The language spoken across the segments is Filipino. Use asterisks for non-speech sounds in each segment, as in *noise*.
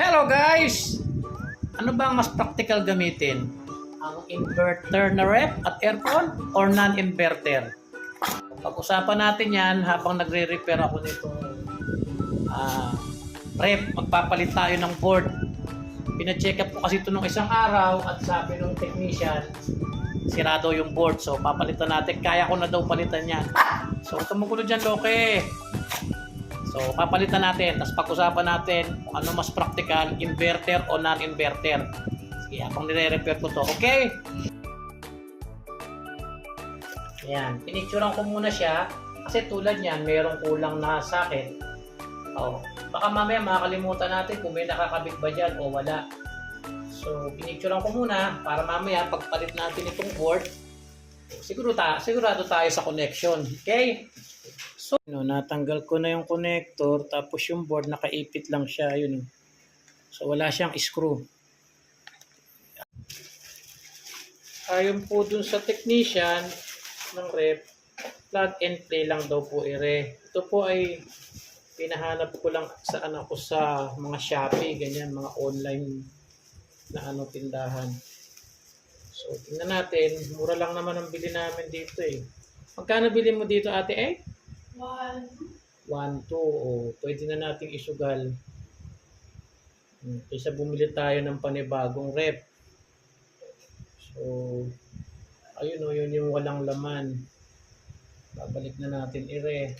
Hello guys! Ano ba ang mas practical gamitin? Ang inverter na rep at aircon or non-inverter? Pag-usapan natin yan habang nagre-repair ako nitong ah, rep. Magpapalit tayo ng board. Pina-check up ko kasi ito nung isang araw at sabi nung technician, sirado yung board. So papalitan natin. Kaya ko na daw palitan yan. So tumugulo dyan, Loke. So, papalitan natin. Tapos pag-usapan natin kung ano mas practical, inverter o non-inverter. Sige, habang nire-repair ko to. Okay? Ayan. Pinicturean ko muna siya. Kasi tulad niyan, mayroong kulang na socket. Oh, baka mamaya makakalimutan natin kung may nakakabit ba dyan o wala. So, pinicturean ko muna para mamaya pagpalit natin itong board, siguro ta sigurado tayo sa connection. Okay? So, no, natanggal ko na yung connector, tapos yung board nakaipit lang siya, yun. So, wala siyang screw. Ayon po dun sa technician ng rep, plug and play lang daw po ire. Ito po ay pinahanap ko lang sa anak ko sa mga Shopee, ganyan, mga online na ano tindahan. So, tingnan natin. Mura lang naman ang bili namin dito eh. Magkano bili mo dito ate eh? One. 1, 2, o pwede na nating isugal. Hmm, Kaysa bumili tayo ng panibagong rep. So, ayun o, yun yung walang laman. Babalik na natin ire.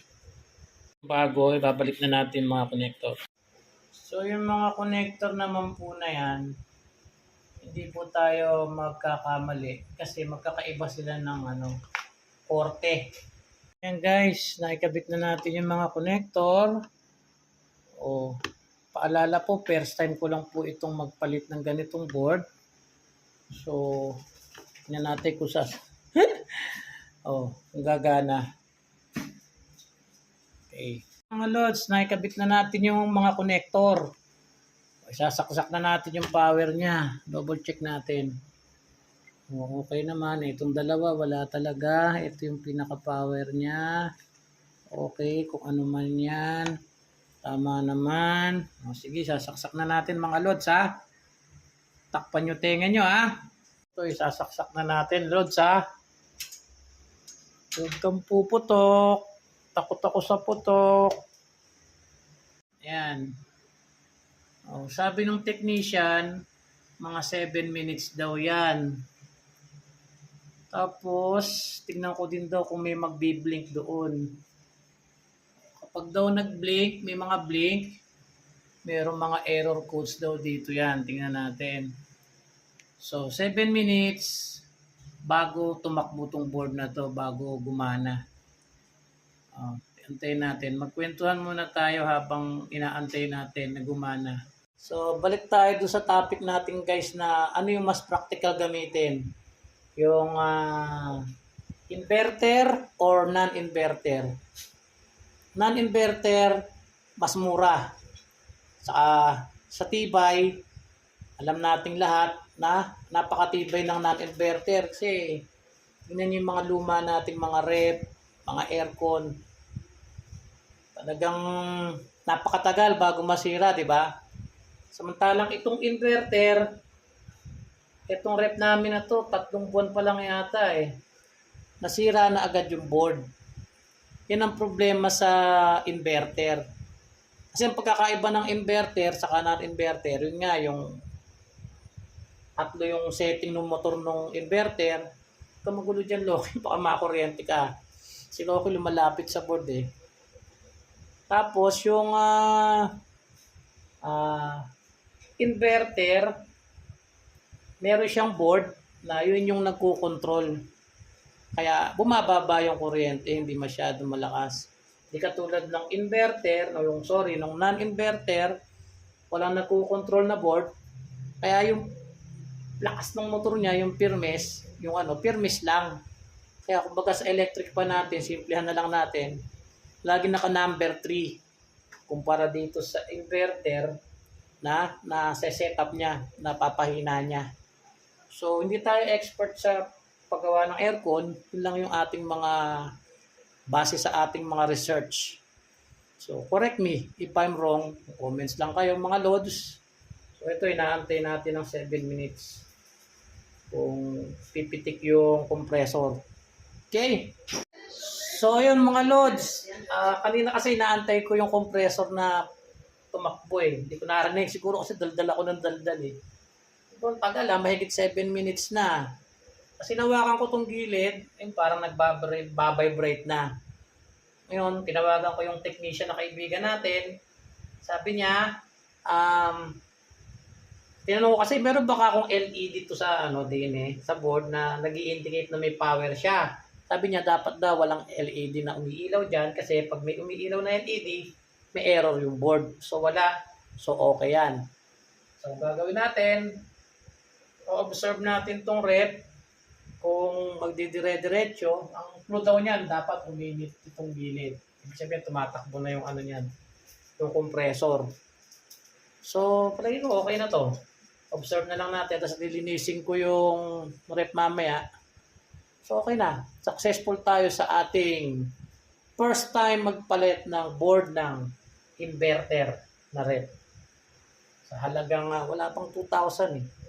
Bago, babalik na natin mga connector. So, yung mga connector naman po na yan, hindi po tayo magkakamali kasi magkakaiba sila ng ano, korte. Ayan guys, naikabit na natin yung mga connector. O, paalala po, first time ko lang po itong magpalit ng ganitong board. So, tingnan natin kung sa... kung *laughs* gagana. Okay. Mga lods, naikabit na natin yung mga connector. Sasaksak na natin yung power niya. Double check natin. O, Okay naman. Itong dalawa, wala talaga. Ito yung pinaka-power niya. Okay, kung ano man yan. Tama naman. O, sige, sasaksak na natin mga lods ha. Takpan nyo tenga nyo ha. Ito, isasaksak na natin lods ha. Huwag kang puputok. Takot ako sa putok. Ayan. O, sabi ng technician, mga 7 minutes daw yan. Tapos, tingnan ko din daw kung may magbi-blink doon. Kapag daw nag-blink, may mga blink, mayroong mga error codes daw dito yan. Tingnan natin. So, 7 minutes bago tumakbo tong board na to, bago gumana. Uh, antayin natin. Magkwentuhan muna tayo habang inaantay natin na gumana. So, balik tayo doon sa topic natin guys na ano yung mas practical gamitin yung ah, inverter or non-inverter. Non-inverter, mas mura. Sa, sa tibay, alam nating lahat na napakatibay ng non-inverter kasi tingnan yung mga luma nating mga rep, mga aircon. Talagang napakatagal bago masira, di ba? Samantalang itong inverter, Itong rep namin na to, tatlong buwan pa lang yata eh. Nasira na agad yung board. Yan ang problema sa inverter. Kasi ang pagkakaiba ng inverter sa non-inverter, yun nga yung tatlo yung setting ng motor ng inverter. Ikaw magulo dyan, Loki. *laughs* Baka makakuryente ka. Si Loki lumalapit sa board eh. Tapos yung ah ah, inverter, meron siyang board na yun yung nagko-control. Kaya bumababa yung kuryente, hindi masyado malakas. Hindi katulad ng inverter, no, yung sorry, ng non-inverter, walang nagko-control na board. Kaya yung lakas ng motor niya, yung firmness, yung ano, firmness lang. Kaya kumbaga sa electric pa natin, simplihan na lang natin, lagi naka number 3 kumpara dito sa inverter na na setup niya, napapahina niya. So, hindi tayo expert sa paggawa ng aircon. Yun lang yung ating mga base sa ating mga research. So, correct me if I'm wrong. Comments lang kayo mga lods. So ito, inaantay natin ng 7 minutes kung pipitik yung compressor. Okay. So ayun mga lods, Ah, kanina kasi inaantay ko yung compressor na tumakbo eh. Hindi ko narinig. Siguro kasi daldal ako ng daldal eh. Ang tagal ah, mahigit 7 minutes na. Kasi nawakan ko tong gilid, ayun, parang nagbabrate, babibrate na. Ngayon, tinawagan ko yung technician na kaibigan natin. Sabi niya, um, tinanong ko kasi meron baka akong LED to sa ano din eh, sa board na nag indicate na may power siya. Sabi niya dapat daw walang LED na umiilaw diyan kasi pag may umiilaw na LED, may error yung board. So wala. So okay yan. So gagawin natin, o-observe natin tong rep kung magdidire-diretso, ang flow daw niyan dapat uminit itong gilid. Ibig sabihin tumatakbo na yung ano niyan, yung compressor. So, palagi ko okay na to. Observe na lang natin, tapos lilinisin ko yung rep mamaya. So, okay na. Successful tayo sa ating first time magpalit ng board ng inverter na rep. Sa halagang ah, wala pang 2,000 eh.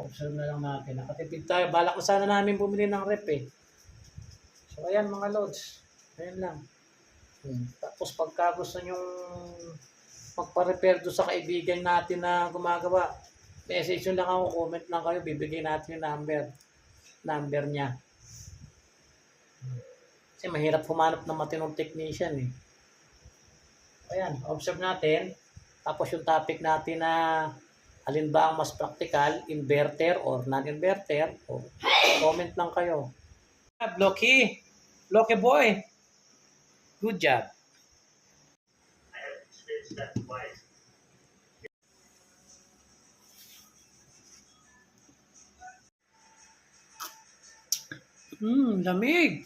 Observe na lang natin. Nakatipid tayo. Balak na sana namin bumili ng rep eh. So, ayan mga loads. Ayan lang. Hmm. Tapos pagka gusto nyong magpa-repair doon sa kaibigan natin na gumagawa, message nyo lang ako, comment lang kayo, bibigyan natin yung number. Number niya. Kasi mahirap humanap ng matinong technician eh. Ayan, observe natin. Tapos yung topic natin na alin ba ang mas practical, inverter or non-inverter, comment lang kayo. Loki, Loki boy, good job. Hmm, lamig.